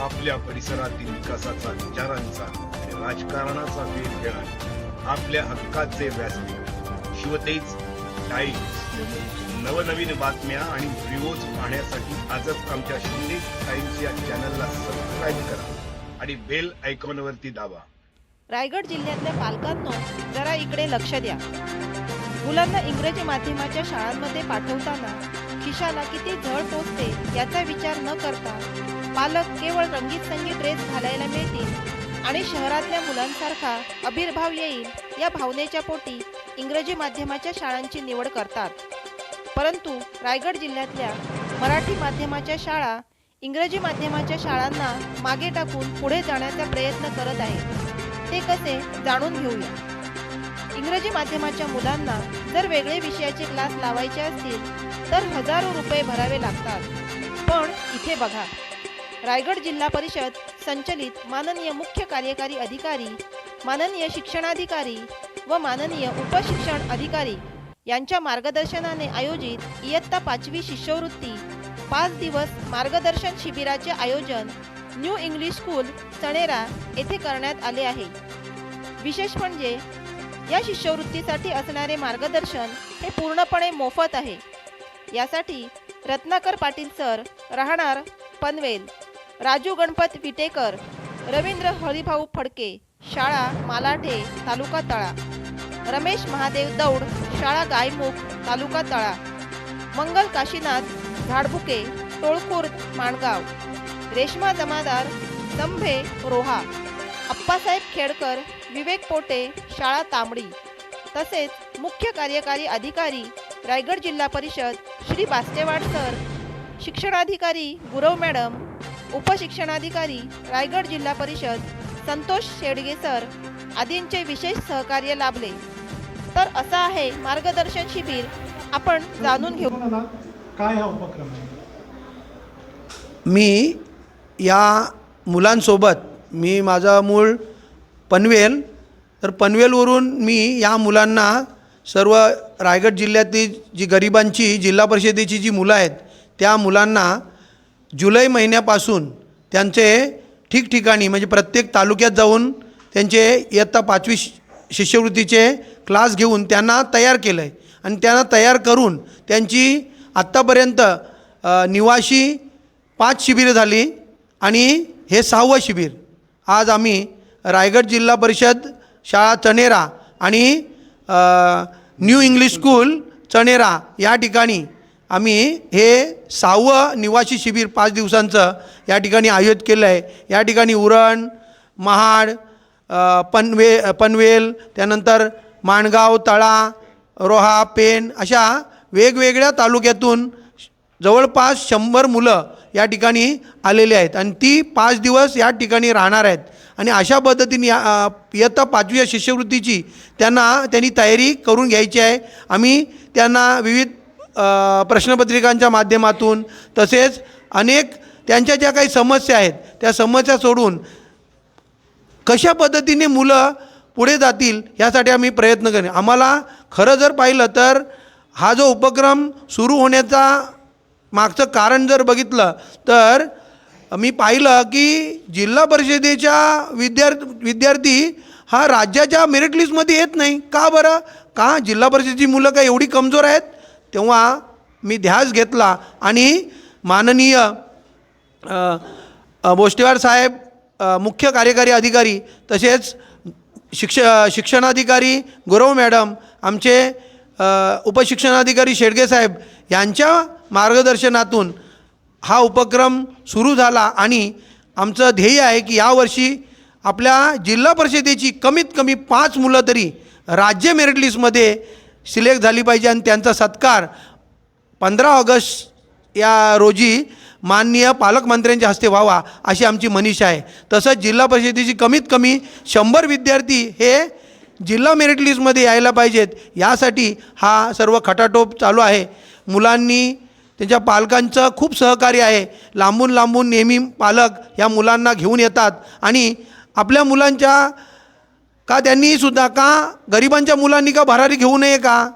आपल्या परिसरातील विकासाचा विचारांचा राजकारणाचा वेध घेणार आपल्या हक्काचे व्यासपीठ. शिवतेज टाइम्स. नवनवीन बातम्या आणि व्हिडिओज पाहण्यासाठी आजच आमच्या शिंदे टाइम्स या चॅनलला सबस्क्राईब करा आणि बेल आयकॉनवरती दाबा. रायगड जिल्ह्यातल्या पालकांनो जरा इकडे लक्ष द्या. मुलांना इंग्रजी माध्यमाच्या शाळांमध्ये पाठवताना खिशाला किती झळ पोचते याचा विचार न करता पालक केवळ रंगीत संगीत ड्रेस घालायला मिळतील आणि शहरातल्या मुलांसारखा अभिर्भाव येईल या भावनेच्या पोटी इंग्रजी माध्यमाच्या शाळांची निवड करतात. परंतु रायगड जिल्ह्यातल्या मराठी माध्यमाच्या शाळा इंग्रजी माध्यमाच्या शाळांना मागे टाकून पुढे जाण्याचा प्रयत्न करत आहेत. ते कसे जाणून घेऊया. इंग्रजी माध्यमाच्या मुलांना जर वेगळे विषयाचे क्लास लावायचे असतील तर हजारो रुपये भरावे लागतात. पण इथे बघा रायगड जिल्हा परिषद संचलित माननीय मुख्य कार्यकारी अधिकारी माननीय शिक्षणाधिकारी व माननीय उपशिक्षण अधिकारी यांच्या मार्गदर्शनाने आयोजित इयत्ता पाचवी शिष्यवृत्ती पाच दिवस मार्गदर्शन शिबिराचे आयोजन न्यू इंग्लिश स्कूल चणेरा येथे करण्यात आले आहे. विशेष म्हणजे या शिष्यवृत्तीसाठी असणारे मार्गदर्शन हे पूर्णपणे मोफत आहे. यासाठी रत्नाकर पाटील सर राहणार पनवेल. राजू गणपत विटेकर रवींद्र हरिभाऊ फडके शाळा मालाठे तालुका तळा. रमेश महादेव दौड शाळा गायमुख तालुका तळा. मंगल काशीनाथ झाडबुके टोळखुर्द माणगाव. रेश्मा जमादार दंभे रोहा. अप्पासाहेब खेडकर विवेक पोटे शाळा तांबडी. तसेच मुख्य कार्यकारी अधिकारी रायगड जिल्हा परिषद श्री बास्तेवाड सर शिक्षणाधिकारी गुरव मॅडम उपशिक्षणाधिकारी रायगड जिल्हा परिषद संतोष शेडगे सर आदींचे विशेष सहकार्य लाभले. तर असा आहे मार्गदर्शन शिबिर. आपण जाणून घेऊ. काय हा उपक्रम मी या मुलांसोबत मी माझा मूळ पनवेल तर पनवेलवरून मी या मुलांना सर्व रायगड जिल्ह्यातील जी गरिबांची जिल्हा परिषदेची जी मुलं आहेत त्या मुलांना जुलै महिन्यापासून त्यांचे ठिकठिकाणी म्हणजे प्रत्येक तालुक्यात जाऊन त्यांचे इयत्ता पाचवी शि शिष्यवृत्तीचे क्लास घेऊन त्यांना तयार केलं आहे आणि त्यांना तयार करून त्यांची आत्तापर्यंत निवाशी निवासी पाच शिबिरं झाली आणि हे सहावं शिबिर. आज आम्ही रायगड जिल्हा परिषद शाळा चणेरा आणि न्यू इंग्लिश स्कूल चणेरा या ठिकाणी आम्ही हे सहावं निवासी शिबिर पाच दिवसांचं या ठिकाणी आयोजित केलं आहे या ठिकाणी उरण महाड पनवे पनवेल त्यानंतर माणगाव तळा रोहा पेन अशा वेगवेगळ्या तालुक्यातून जवळपास शंभर मुलं या ठिकाणी आलेली आहेत आणि ती पाच दिवस या ठिकाणी राहणार आहेत. आणि अशा पद्धतीने या इयत्ता पाचवी शिष्यवृत्तीची त्यांना त्यांनी तयारी करून घ्यायची आहे. आम्ही त्यांना विविध प्रश्नपत्रिकांच्या माध्यमातून तसेच अनेक त्यांच्या ज्या काही समस्या आहेत त्या समस्या सोडून कशा पद्धतीने मुलं पुढे जातील यासाठी आम्ही प्रयत्न करेन आम्हाला खरं जर पाहिलं तर हा जो उपक्रम सुरू होण्याचा मागचं कारण जर बघितलं तर मी पाहिलं की जिल्हा परिषदेच्या विद्यार्थी विद्यार्थी हा राज्याच्या मेरिट लिस्टमध्ये येत नाही. का बरं? का जिल्हा परिषदेची मुलं काय एवढी कमजोर आहेत? तेव्हा मी ध्यास घेतला आणि माननीय बोष्टेवार साहेब मुख्य कार्यकारी अधिकारी तसेच शिक्ष शिक्षणाधिकारी गुरव मॅडम आमचे उपशिक्षणाधिकारी शेडगे साहेब यांच्या मार्गदर्शनातून हा उपक्रम सुरू झाला आणि आमचं ध्येय आहे की यावर्षी आपल्या जिल्हा परिषदेची कमीत कमी पाच मुलं तरी राज्य मेरिट लिस्टमध्ये सिलेक्ट झाली पाहिजे आणि त्यांचा सत्कार पंधरा ऑगस्ट या रोजी माननीय पालकमंत्र्यांच्या हस्ते व्हावा अशी आमची मनीषा आहे. तसंच जिल्हा परिषदेची कमीत कमी शंभर विद्यार्थी हे जिल्हा मेरिट लिस्टमध्ये यायला पाहिजेत. यासाठी हा सर्व खटाटोप चालू आहे. मुलांनी त्यांच्या पालकांचं खूप सहकार्य आहे. लांबून लांबून नेहमी पालक या मुलांना घेऊन येतात आणि आपल्या मुलांच्या का त्यांनीसुद्धा का गरिबांच्या मुलांनी का भरारी घेऊ नये का?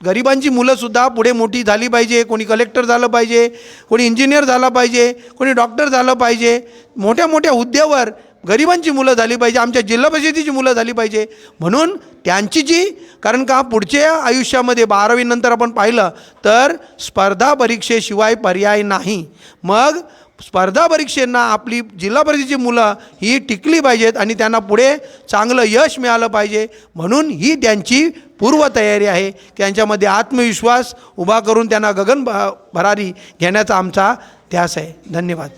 गरिबांची मुलंसुद्धा पुढे मोठी झाली पाहिजे कोणी कलेक्टर झालं पाहिजे कोणी इंजिनियर झालं पाहिजे कोणी डॉक्टर झालं पाहिजे. मोठ्या मोठ्या हुद्द्यावर गरिबांची मुलं झाली पाहिजे आमच्या जिल्हा परिषदेची मुलं झाली पाहिजे. म्हणून त्यांची जी कारण का पुढच्या आयुष्यामध्ये बारावीनंतर आपण पाहिलं तर स्पर्धा परीक्षेशिवाय पर्याय नाही. मग स्पर्धा परीक्षेंना आपली जिल्हा परिषदेची मुलं ही टिकली पाहिजेत आणि त्यांना पुढे चांगलं यश मिळालं पाहिजे म्हणून ही त्यांची पूर्वतयारी आहे. त्यांच्यामध्ये आत्मविश्वास उभा करून त्यांना गगन भ- भरारी घेण्याचा आमचा ध्यास आहे. धन्यवाद.